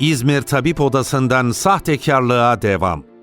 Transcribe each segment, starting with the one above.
İzmir Tabip Odası'ndan sahtekarlığa devam.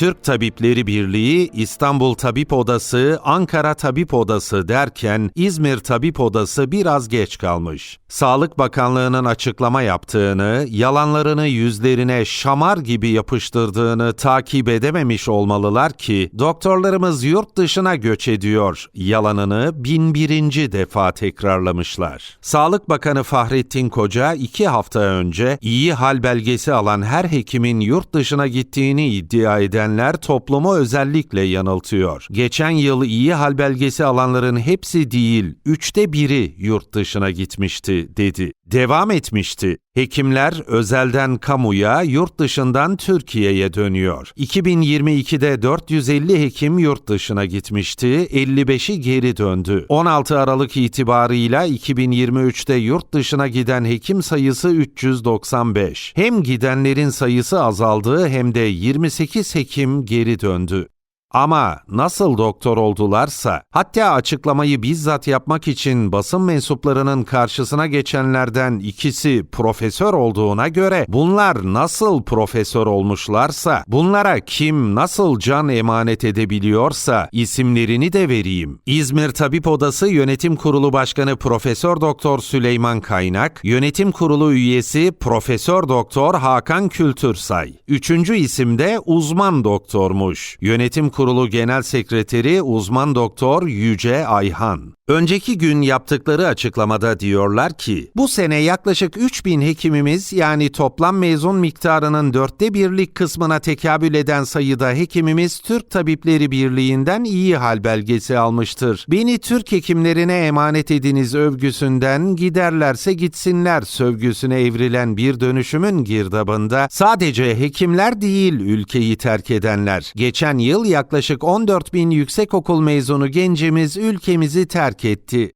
Türk Tabipleri Birliği, İstanbul Tabip Odası, Ankara Tabip Odası derken İzmir Tabip Odası biraz geç kalmış. Sağlık Bakanlığı'nın açıklama yaptığını, yalanlarını yüzlerine şamar gibi yapıştırdığını takip edememiş olmalılar ki doktorlarımız yurt dışına göç ediyor yalanını bin birinci defa tekrarlamışlar. Sağlık Bakanı Fahrettin Koca iki hafta önce iyi hal belgesi alan her hekimin yurt dışına gittiğini iddia edenler toplumu özellikle yanıltıyor. Geçen yıl iyi hal belgesi alanların hepsi değil, üçte biri yurt dışına gitmişti dedi. Devam etmişti. Hekimler özelden kamuya, yurt dışından Türkiye'ye dönüyor. 2022'de 450 hekim yurt dışına gitmişti, 55'i geri döndü. 16 Aralık itibarıyla 2023'te yurt dışına giden hekim sayısı 395. Hem gidenlerin sayısı azaldı hem de 28 hekim geri döndü. Ama nasıl doktor oldularsa, hatta açıklamayı bizzat yapmak için basın mensuplarının karşısına geçenlerden ikisi profesör olduğuna göre bunlar nasıl profesör olmuşlarsa, bunlara kim nasıl can emanet edebiliyorsa isimlerini de vereyim. İzmir Tabip Odası Yönetim Kurulu Başkanı Profesör Doktor Süleyman Kaynak, Yönetim Kurulu üyesi Profesör Doktor Hakan Kültürsay. Üçüncü isim de uzman doktormuş. Yönetim Kurulu Genel Sekreteri uzman doktor Yüce Ayhan. Önceki gün yaptıkları açıklamada diyorlar ki, bu sene yaklaşık 3000 hekimimiz yani toplam mezun miktarının dörtte birlik kısmına tekabül eden sayıda hekimimiz Türk Tabipleri Birliği'nden iyi hal belgesi almıştır. Beni Türk hekimlerine emanet ediniz övgüsünden giderlerse gitsinler sövgüsüne evrilen bir dönüşümün girdabında sadece hekimler değil ülkeyi terk edenler. Geçen yıl yaklaşık 14 bin yüksekokul mezunu gencimiz ülkemizi terk etti.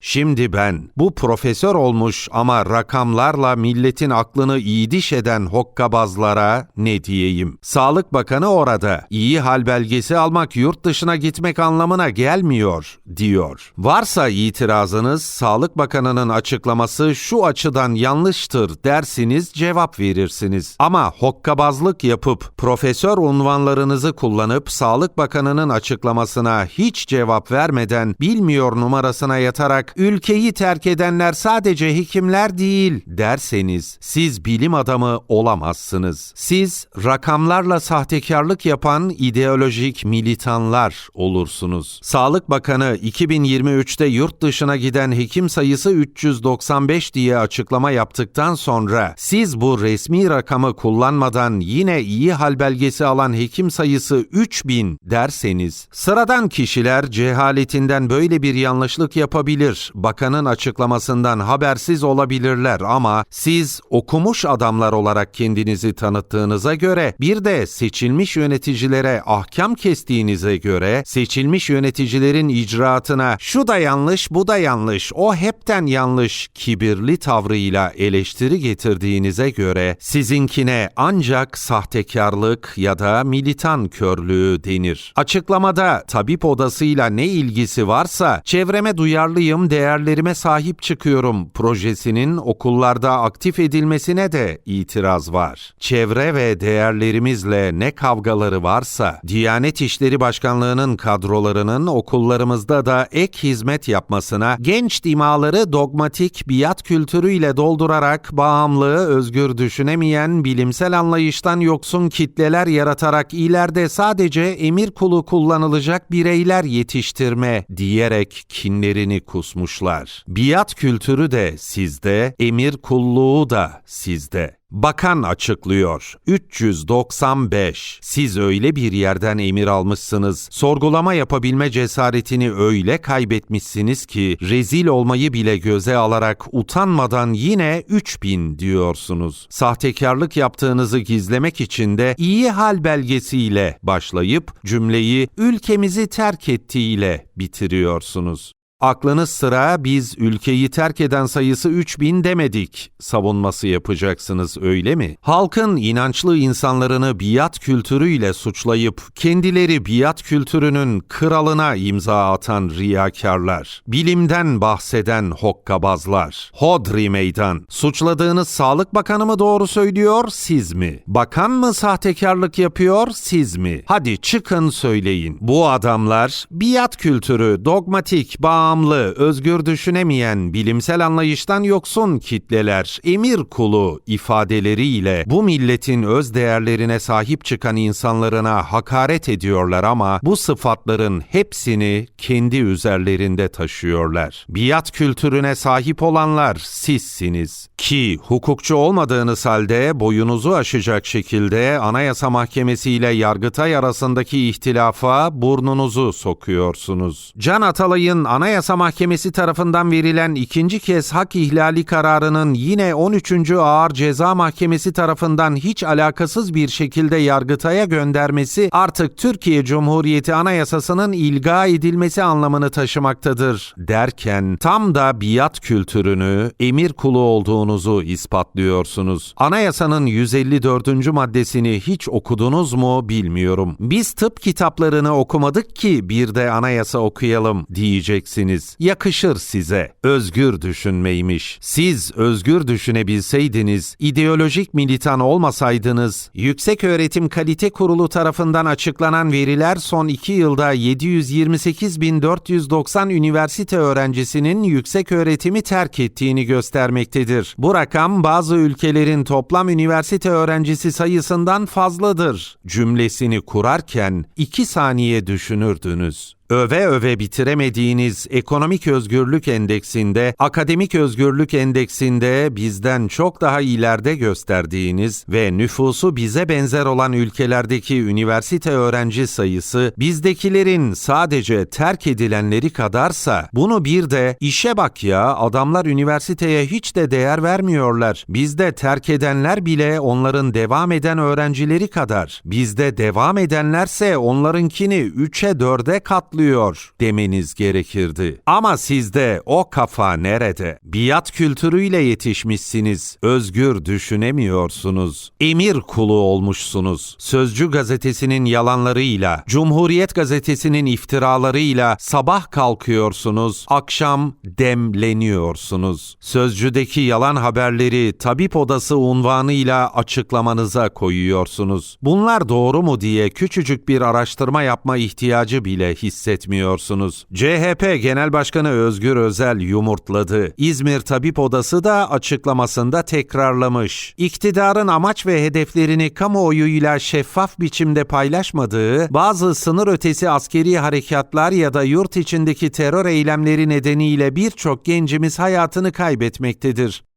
Şimdi ben bu profesör olmuş ama rakamlarla milletin aklını iyiliş eden hokkabazlara ne diyeyim? Sağlık Bakanı orada iyi hal belgesi almak yurt dışına gitmek anlamına gelmiyor diyor. Varsa itirazınız Sağlık Bakanı'nın açıklaması şu açıdan yanlıştır dersiniz cevap verirsiniz. Ama hokkabazlık yapıp profesör unvanlarınızı kullanıp Sağlık Bakanı'nın açıklamasına hiç cevap vermeden bilmiyor numarasına yatarak ülkeyi terk edenler sadece hekimler değil derseniz siz bilim adamı olamazsınız. Siz rakamlarla sahtekarlık yapan ideolojik militanlar olursunuz. Sağlık Bakanı 2023'te yurt dışına giden hekim sayısı 395 diye açıklama yaptıktan sonra siz bu resmi rakamı kullanmadan yine iyi hal belgesi alan hekim sayısı 3000 derseniz sıradan kişiler cehaletinden böyle bir yanlışlık yapabilir. Bakanın açıklamasından habersiz olabilirler ama siz okumuş adamlar olarak kendinizi tanıttığınıza göre bir de seçilmiş yöneticilere ahkam kestiğinize göre seçilmiş yöneticilerin icraatına şu da yanlış bu da yanlış o hepten yanlış kibirli tavrıyla eleştiri getirdiğinize göre sizinkine ancak sahtekarlık ya da militan körlüğü denir. Açıklamada tabip odasıyla ne ilgisi varsa çevreme duyarlıyım değerlerime sahip çıkıyorum projesinin okullarda aktif edilmesine de itiraz var. Çevre ve değerlerimizle ne kavgaları varsa Diyanet İşleri Başkanlığı'nın kadrolarının okullarımızda da ek hizmet yapmasına, genç dimaları dogmatik biat kültürüyle doldurarak bağımlı, özgür düşünemeyen, bilimsel anlayıştan yoksun kitleler yaratarak ileride sadece emir kulu kullanılacak bireyler yetiştirme diyerek kinlerini kusmuşlar. Biat kültürü de sizde, emir kulluğu da sizde. Bakan açıklıyor. 395. Siz öyle bir yerden emir almışsınız. Sorgulama yapabilme cesaretini öyle kaybetmişsiniz ki rezil olmayı bile göze alarak utanmadan yine 3000 diyorsunuz. Sahtekarlık yaptığınızı gizlemek için de iyi hal belgesiyle başlayıp cümleyi ülkemizi terk ettiğiyle bitiriyorsunuz. Aklınız sıra biz ülkeyi terk eden sayısı 3000 demedik savunması yapacaksınız öyle mi? Halkın inançlı insanlarını biat kültürüyle suçlayıp kendileri biat kültürünün kralına imza atan riyakarlar, bilimden bahseden hokkabazlar, hodri meydan, suçladığınız Sağlık Bakanı mı doğru söylüyor siz mi? Bakan mı sahtekarlık yapıyor siz mi? Hadi çıkın söyleyin. Bu adamlar biat kültürü, dogmatik, bağımlı, özgür düşünemeyen, bilimsel anlayıştan yoksun kitleler, emir kulu ifadeleriyle bu milletin öz değerlerine sahip çıkan insanlarına hakaret ediyorlar ama bu sıfatların hepsini kendi üzerlerinde taşıyorlar. Biat kültürüne sahip olanlar sizsiniz. Ki hukukçu olmadığınız halde boyunuzu aşacak şekilde Anayasa Mahkemesi ile Yargıtay arasındaki ihtilafa burnunuzu sokuyorsunuz. Can Atalay'ın Anayasa Mahkemesi tarafından verilen ikinci kez hak ihlali kararının yine 13. Ağır Ceza Mahkemesi tarafından hiç alakasız bir şekilde Yargıtay'a göndermesi artık Türkiye Cumhuriyeti Anayasası'nın ilga edilmesi anlamını taşımaktadır derken tam da biat kültürünü emir kulu olduğunuzu ispatlıyorsunuz. Anayasanın 154. maddesini hiç okudunuz mu bilmiyorum. Biz tıp kitaplarını okumadık ki bir de anayasa okuyalım diyeceksiniz. Yakışır size. Özgür düşünmeymiş. Siz özgür düşünebilseydiniz, ideolojik militan olmasaydınız, Yüksek Öğretim Kalite Kurulu tarafından açıklanan veriler son 2 yılda 728.490 üniversite öğrencisinin yüksek öğretimi terk ettiğini göstermektedir. Bu rakam bazı ülkelerin toplam üniversite öğrencisi sayısından fazladır. Cümlesini kurarken 2 saniye düşünürdünüz öve öve bitiremediğiniz ekonomik özgürlük endeksinde, akademik özgürlük endeksinde bizden çok daha ileride gösterdiğiniz ve nüfusu bize benzer olan ülkelerdeki üniversite öğrenci sayısı bizdekilerin sadece terk edilenleri kadarsa bunu bir de işe bak ya adamlar üniversiteye hiç de değer vermiyorlar. Bizde terk edenler bile onların devam eden öğrencileri kadar. Bizde devam edenlerse onlarınkini 3'e 4'e katlıyor demeniz gerekirdi. Ama sizde o kafa nerede? Biat kültürüyle yetişmişsiniz. Özgür düşünemiyorsunuz. Emir kulu olmuşsunuz. Sözcü gazetesinin yalanlarıyla, Cumhuriyet gazetesinin iftiralarıyla sabah kalkıyorsunuz, akşam demleniyorsunuz. Sözcüdeki yalan haberleri tabip odası unvanıyla açıklamanıza koyuyorsunuz. Bunlar doğru mu diye küçücük bir araştırma yapma ihtiyacı bile hissetmiyorsunuz. CHP Genel Başkanı Özgür Özel yumurtladı. İzmir Tabip Odası da açıklamasında tekrarlamış. İktidarın amaç ve hedeflerini kamuoyuyla şeffaf biçimde paylaşmadığı, bazı sınır ötesi askeri harekatlar ya da yurt içindeki terör eylemleri nedeniyle birçok gencimiz hayatını kaybetmektedir.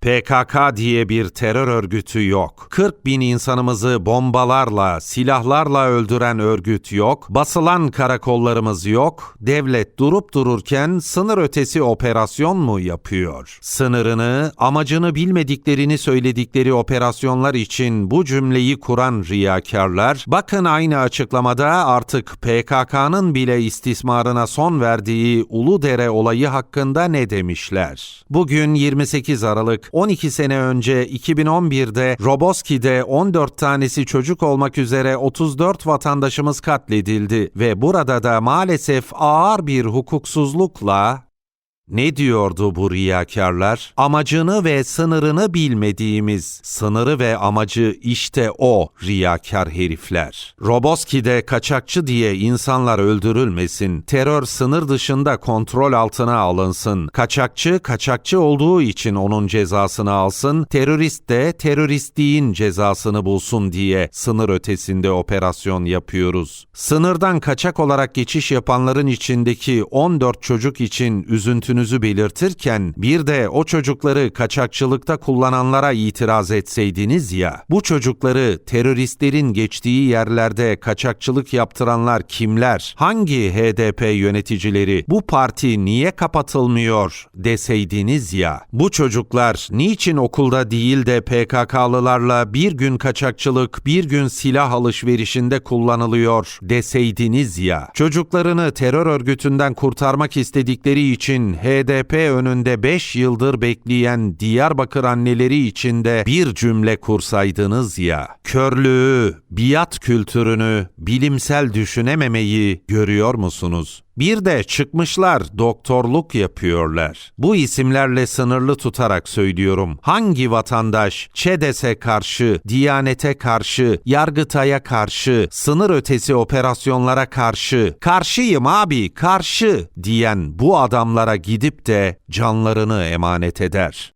PKK diye bir terör örgütü yok. 40 bin insanımızı bombalarla, silahlarla öldüren örgüt yok. Basılan karakollarımız yok. Devlet durup dururken sınır ötesi operasyon mu yapıyor? Sınırını, amacını bilmediklerini söyledikleri operasyonlar için bu cümleyi kuran riyakarlar, bakın aynı açıklamada artık PKK'nın bile istismarına son verdiği Uludere olayı hakkında ne demişler? Bugün 28 Aralık 12 sene önce 2011'de Roboski'de 14 tanesi çocuk olmak üzere 34 vatandaşımız katledildi ve burada da maalesef ağır bir hukuksuzlukla ne diyordu bu riyakarlar? Amacını ve sınırını bilmediğimiz, sınırı ve amacı işte o riyakar herifler. Roboski'de kaçakçı diye insanlar öldürülmesin, terör sınır dışında kontrol altına alınsın, kaçakçı kaçakçı olduğu için onun cezasını alsın, terörist de teröristliğin cezasını bulsun diye sınır ötesinde operasyon yapıyoruz. Sınırdan kaçak olarak geçiş yapanların içindeki 14 çocuk için üzüntünü görüşünüzü belirtirken bir de o çocukları kaçakçılıkta kullananlara itiraz etseydiniz ya, bu çocukları teröristlerin geçtiği yerlerde kaçakçılık yaptıranlar kimler? Hangi HDP yöneticileri? Bu parti niye kapatılmıyor deseydiniz ya, bu çocuklar niçin okulda değil de PKK'lılarla bir gün kaçakçılık, bir gün silah alışverişinde kullanılıyor deseydiniz ya, çocuklarını terör örgütünden kurtarmak istedikleri için HDP önünde 5 yıldır bekleyen Diyarbakır anneleri için de bir cümle kursaydınız ya, körlüğü, biat kültürünü, bilimsel düşünememeyi görüyor musunuz? Bir de çıkmışlar doktorluk yapıyorlar. Bu isimlerle sınırlı tutarak söylüyorum. Hangi vatandaş ÇEDES'e karşı, Diyanet'e karşı, Yargıtay'a karşı, sınır ötesi operasyonlara karşı, karşıyım abi, karşı diyen bu adamlara gidip de canlarını emanet eder?